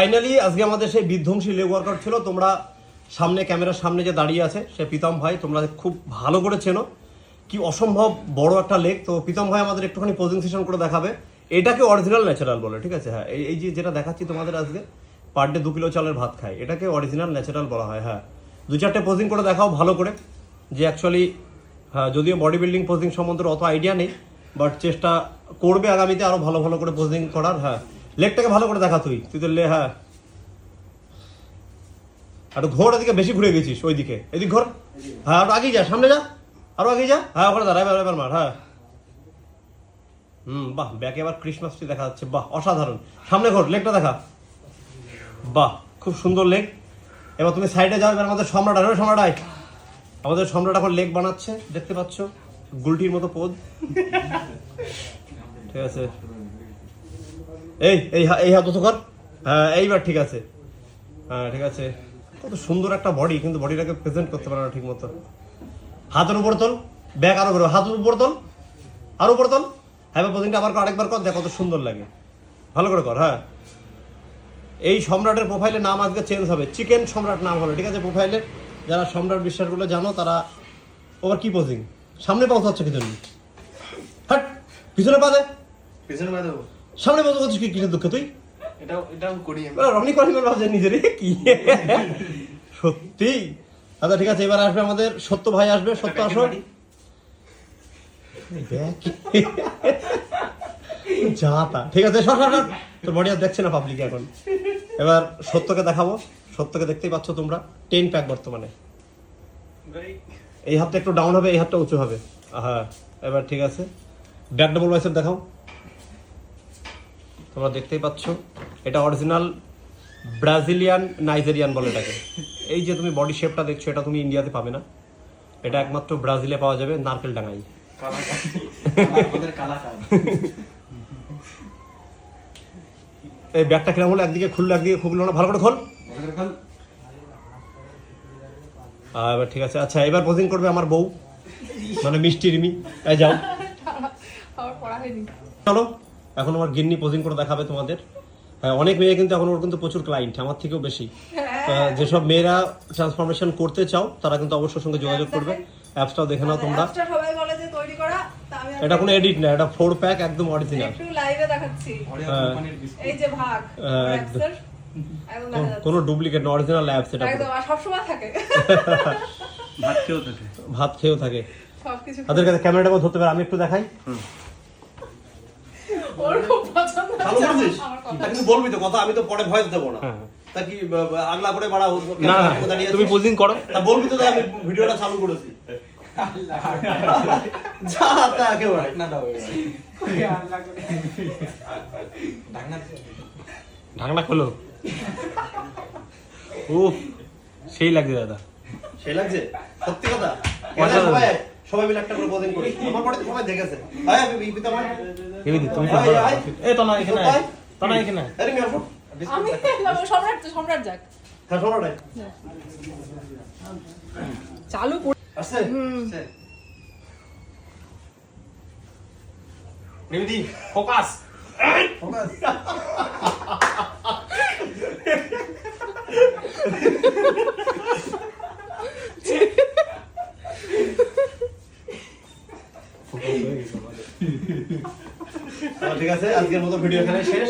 Finally আজকে আমাদের সেই বিধ্বংসী লেগ ওয়ার্কআউট ছিল। তোমরা সামনে, ক্যামেরার সামনে যে দাঁড়িয়ে আছে, সে প্রীতম ভাই, তোমরা খুব ভালো করে চেনো। কি অসম্ভব বড় একটা লেগ তো প্রীতম ভাই আমাদের একটুখানি পোজিং সেশন করে দেখাবে। এটাকে অরিজিনাল ন্যাচারাল বলে, ঠিক আছে? হ্যাঁ এই যে যেটা দেখাচ্ছি তোমাদের আজকে পার ডে দু কিলো চালের ভাত খায়। এটাকে অরিজিনাল ন্যাচারাল বলা হয় হ্যাঁ। দু চারটে পোজিং করে দেখাও ভালো করে, যে অ্যাকচুয়ালি হ্যাঁ যদিও বডি বিল্ডিং পোজিং সম্বন্ধে অত আইডিয়া নেই বাট চেষ্টা করবে আগামীতে আরও ভালো ভালো করে পোজিং করার হ্যাঁ। লেগটাকে ভালো করে দেখা তুই। তুই তো লে হ্যাঁ। আর ঘোর এদিকে বেশি ঘুরে গেছিস, ওইদিকে। এদিক ঘোর। হ্যাঁ আরও আগেই যা, সামনে যা। আরও আগেই যা। হ্যাঁ ওখানে দাঁড়া, এবার এবার মার হ্যাঁ। হুম, বাহ, ব্যাকে এবার ক্রিসমাস ট্রি দেখা যাচ্ছে, বাহ, অসাধারণ। সামনে ঘোর লেগটা দেখা। বাহ, খুব সুন্দর লেগ এবার তুমি সাইডে যাও, এবার আমাদের সম্রাট, আরে সম্রাট আয় আমাদের সম্রাট এখন লেগ বানাচ্ছে, দেখতে পাচ্ছ? গুলটির মতো পদ ঠিক আছে। এই এই এই হাত কর হ্যাঁ এইবার ঠিক আছে। হ্যাঁ ঠিক আছে। কত সুন্দর একটা বডি কিন্তু বডিটাকে প্রেজেন্ট করতে পারে না ঠিক মতো হাতের উপর তোল ব্যাগ আরও করো হাতের উপর তোল, আরও উপর তোল। হ্যাঁ প্রতিদিনটা আবার আরেকবার কর, দেখ কত সুন্দর লাগে। ভালো করে কর হ্যাঁ। এই সম্রাটের প্রোফাইলের নাম আজকে চেঞ্জ হবে। চিকেন সম্রাট নাম হলো, ঠিক আছে প্রোফাইলে যারা সম্রাট বিশ্বাসগুলো জানো, তারা ওবার কি পোজিং সামনে পাওয়া হচ্ছে জন্য? হাট পিছনে পা দে। পিছনে বাঁধা দেবো। সামনে পাওয়া হচ্ছে কি দুঃখ তুই? এটাও এটাও করি আমি। করিমের ভাবছে নিজের কি? সত্যি? আচ্ছা ঠিক আছে এবার আসবে আমাদের সত্য ভাই আসবে সত্য আসো যা তা। ঠিক আছে সর সর। তোর বডি আর দেখছে না পাবলিক এখন। এবার সত্যকে দেখাবো। সত্যকে দেখতেই পাচ্ছ তোমরা। টেন প্যাক বর্তমানে। এই হাতটা একটু ডাউন হবে এই হাতটা উঁচু হবে। হ্যাঁ এবার ঠিক আছে। ব্যাক ডবল বাইসেপ দেখাও। তোমরা দেখতেই পাচ্ছ। এটা অরিজিনাল ব্রাজিলিয়ান নাইজেরিয়ান বলে এটাকে। এই যে তুমি বডি শেপটা দেখছ এটা তুমি ইন্ডিয়াতে পাবে না। এটা একমাত্র ব্রাজিলে পাওয়া যাবে নারকেল ডাঙাই আমাদের কালা কাজ এই ব্যাগটা কিরম হলো? একদিকে খুললো একদিকে খুললো না? ভালো করে খোল। এবার ঠিক আছে। আচ্ছা এবার পোজিং করবে আমার বউ। মানে মিষ্টি রিমি। এই যাও। আমার চলো। এখন আমার গিন্নি পোজিং করে দেখাবে তোমাদের। হ্যাঁ অনেক মেয়ে কিন্তু এখন ওর কিন্তু প্রচুর ক্লায়েন্ট আমার থেকেও বেশি। যেসব মেয়েরা ট্রান্সফরমেশন করতে চাও তারা কিন্তু অবশ্যই সঙ্গে যোগাযোগ করবে। অ্যাপসটাও দেখে নাও তোমরা। অ্যাপসটা সবাই বলে যে তৈরি করা তা আমি এটা কোনো এডিট না এটা ফোর প্যাক একদম অরিজিনাল একটু লাইভে দেখাচ্ছি। হ্যাঁ। এই যে ভাগ হ্যাঁ। কোনো ডুপ্লিকেট না অরিজিনাল অ্যাপস এটা। একদম আর সবসময় থাকে। ভাত খেয়েও থাকে। ভাত খেয়েও থাকে। সবকিছু তাদের কাছে ক্যামেরাটা ধরতে পারে আমি একটু দেখাই। করেছিস তা কিন্তু বলবি তো কথা আমি তো পরে ভয়েস দেবো না। হ্যাঁ। তা কি আগলা করে বাড়া না তুমি করো। তা বলবি তো আমি ভিডিওটা চালু করেছি। যা তা একেবারে। না দাও ঢাকনা খোলো। ও সেই লাগছে দাদা। সেই লাগছে? সত্যি কথা। সবাই মিলে একটা করে বোধিং করি। আমার পরে সবাই দেখেছে। আয় আমি বিপিত আমার এমনি তুমি আয়, আয়, আয়। এ তো না এখানে তো না এখানে আরে মিয়া আমি সম্রাট সম্রাট যাক। হ্যাঁ চালু করে আসছে? রেমিদি ফোকাস। আচ্ছা, ঠিক আছে আজকের মতো ভিডিও এখানে শেষ।